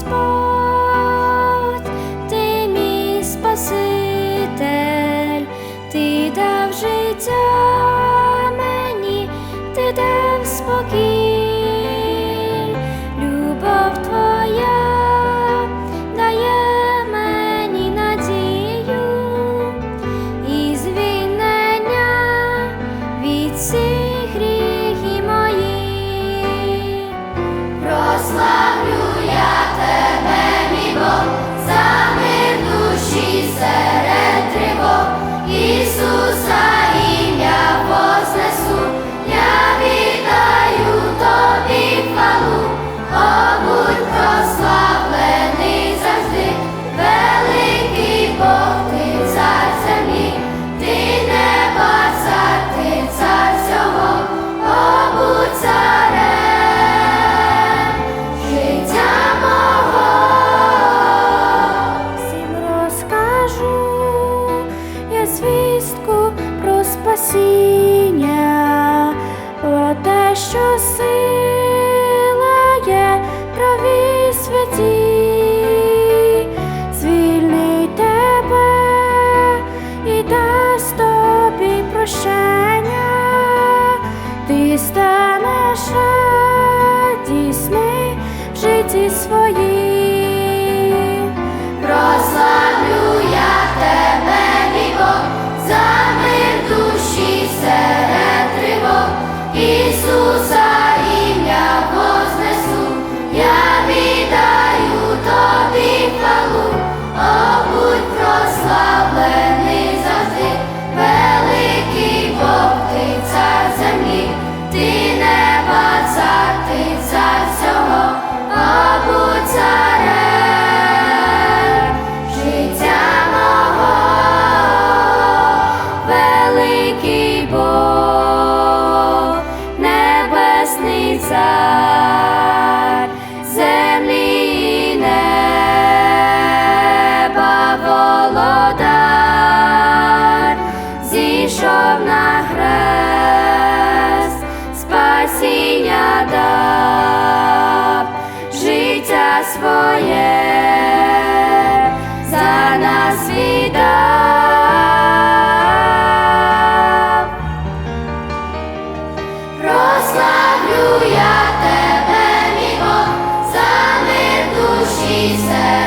Господь, ти мій Спаситель, ти дав життя. Перед тривог Ісуса. свої. небесний цар, землі і неба володар, зійшов на хрест, спасіння дав, життя своє. Славлю я тебе, мій Бог, за мир душі все.